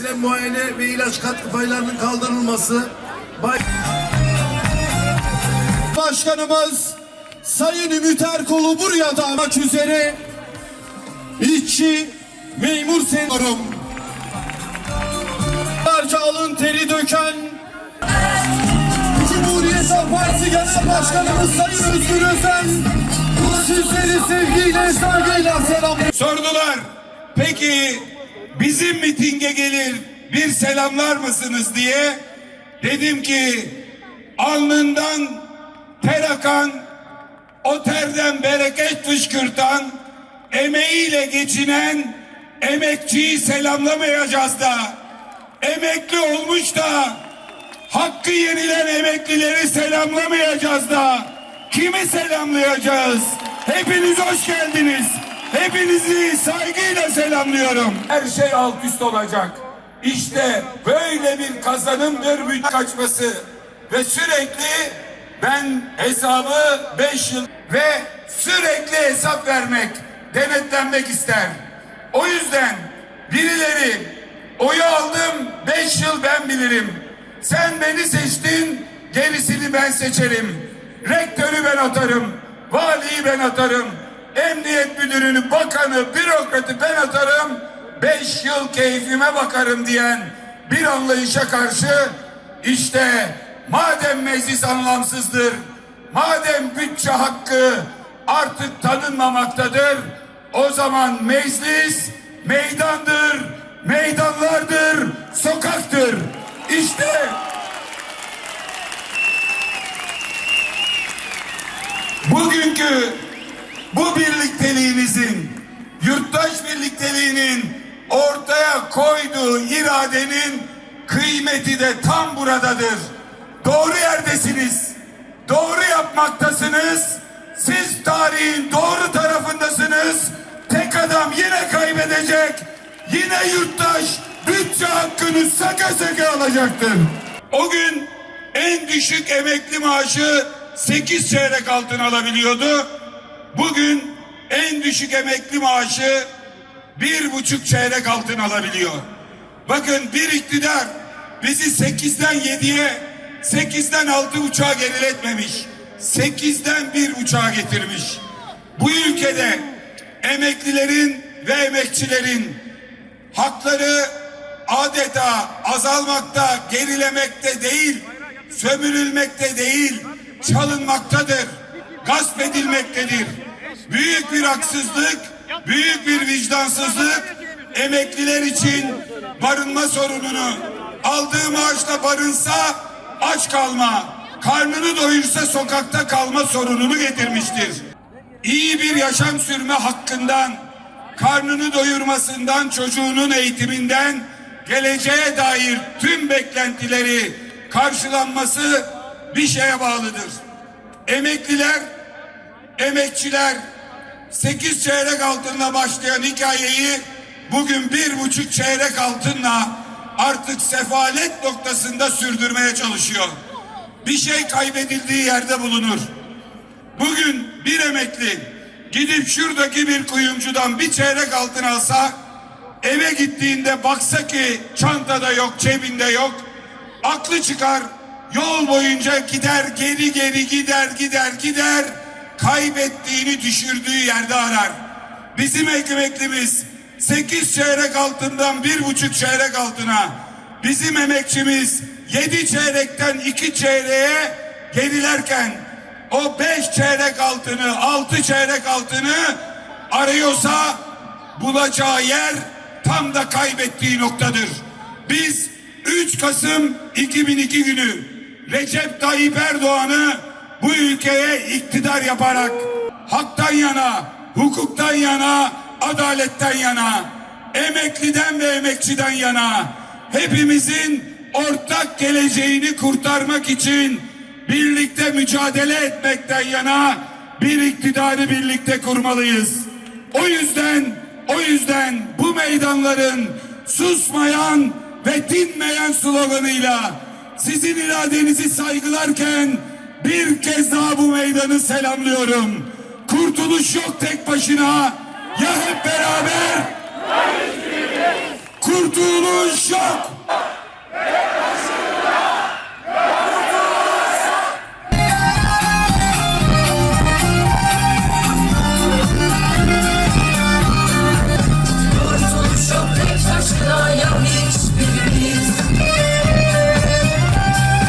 acilen muayene ve ilaç katkı paylarının kaldırılması. Bay- Başkanımız Sayın Ümit Erkol'u buraya davet üzere işçi memur senarım. Barca alın teri döken Cumhuriyet Halk Partisi Genel Başkanımız Sayın Özgür Özel sizleri sevgiyle saygıyla selamlıyor. Sordular. Peki bizim mitinge gelir bir selamlar mısınız diye. Dedim ki alnından ter akan, o terden bereket fışkırtan, emeğiyle geçinen emekçiyi selamlamayacağız da emekli olmuş da hakkı yenilen emeklileri selamlamayacağız da kimi selamlayacağız? Hepiniz hoş geldiniz. Hepinizi saygıyla selamlıyorum. Her şey alt üst olacak. İşte böyle bir kazanımdır büyük kaçması. Ve sürekli ben hesabı beş yıl ve sürekli hesap vermek, denetlenmek ister. O yüzden birileri oyu aldım beş yıl ben bilirim. Sen beni seçtin gerisini ben seçerim. Rektörü ben atarım. Valiyi ben atarım. Emniyet müdürünü, bakanı, bürokratı ben atarım. Beş yıl keyfime bakarım diyen bir anlayışa karşı işte madem meclis anlamsızdır, madem bütçe hakkı artık tanınmamaktadır, o zaman meclis meydandır, meydanlardır, sokaktır. İşte bugünkü bu birlikteliğimizin, yurttaş birlikteliğinin ortaya koyduğu iradenin kıymeti de tam buradadır. Doğru yerdesiniz. Doğru yapmaktasınız. Siz tarihin doğru tarafındasınız. Tek adam yine kaybedecek. Yine yurttaş bütçe hakkını saka saka alacaktır. O gün en düşük emekli maaşı 8 çeyrek altın alabiliyordu. Bugün en düşük emekli maaşı bir buçuk çeyrek altın alabiliyor. Bakın bir iktidar bizi sekizden yediye, sekizden altı uçağa geriletmemiş. Sekizden bir uçağa getirmiş. Bu ülkede emeklilerin ve emekçilerin hakları adeta azalmakta, gerilemekte değil, sömürülmekte değil, çalınmaktadır, gasp edilmektedir. Büyük bir haksızlık, büyük bir vicdansızlık emekliler için barınma sorununu aldığı maaşla barınsa aç kalma, karnını doyursa sokakta kalma sorununu getirmiştir. İyi bir yaşam sürme hakkından, karnını doyurmasından, çocuğunun eğitiminden, geleceğe dair tüm beklentileri karşılanması bir şeye bağlıdır. Emekliler, emekçiler 8 çeyrek altınla başlayan hikayeyi bugün bir buçuk çeyrek altınla artık sefalet noktasında sürdürmeye çalışıyor. Bir şey kaybedildiği yerde bulunur. Bugün bir emekli gidip şuradaki bir kuyumcudan bir çeyrek altın alsa eve gittiğinde baksa ki çantada yok cebinde yok aklı çıkar yol boyunca gider geri geri gider gider gider kaybettiğini düşürdüğü yerde arar. Bizim emeklimiz sekiz çeyrek altından bir buçuk çeyrek altına bizim emekçimiz yedi çeyrekten iki çeyreğe gerilerken o beş çeyrek altını altı çeyrek altını arıyorsa bulacağı yer tam da kaybettiği noktadır. Biz 3 Kasım 2002 günü Recep Tayyip Erdoğan'ı bu ülkeye iktidar yaparak haktan yana, hukuktan yana, adaletten yana, emekliden ve emekçiden yana hepimizin ortak geleceğini kurtarmak için birlikte mücadele etmekten yana bir iktidarı birlikte kurmalıyız. O yüzden o yüzden bu meydanların susmayan ve dinmeyen sloganıyla sizin iradenizi saygılarken bir kez daha bu meydanı selamlıyorum. Kurtuluş yok tek başına. Ya hep beraber kurtuluş yok.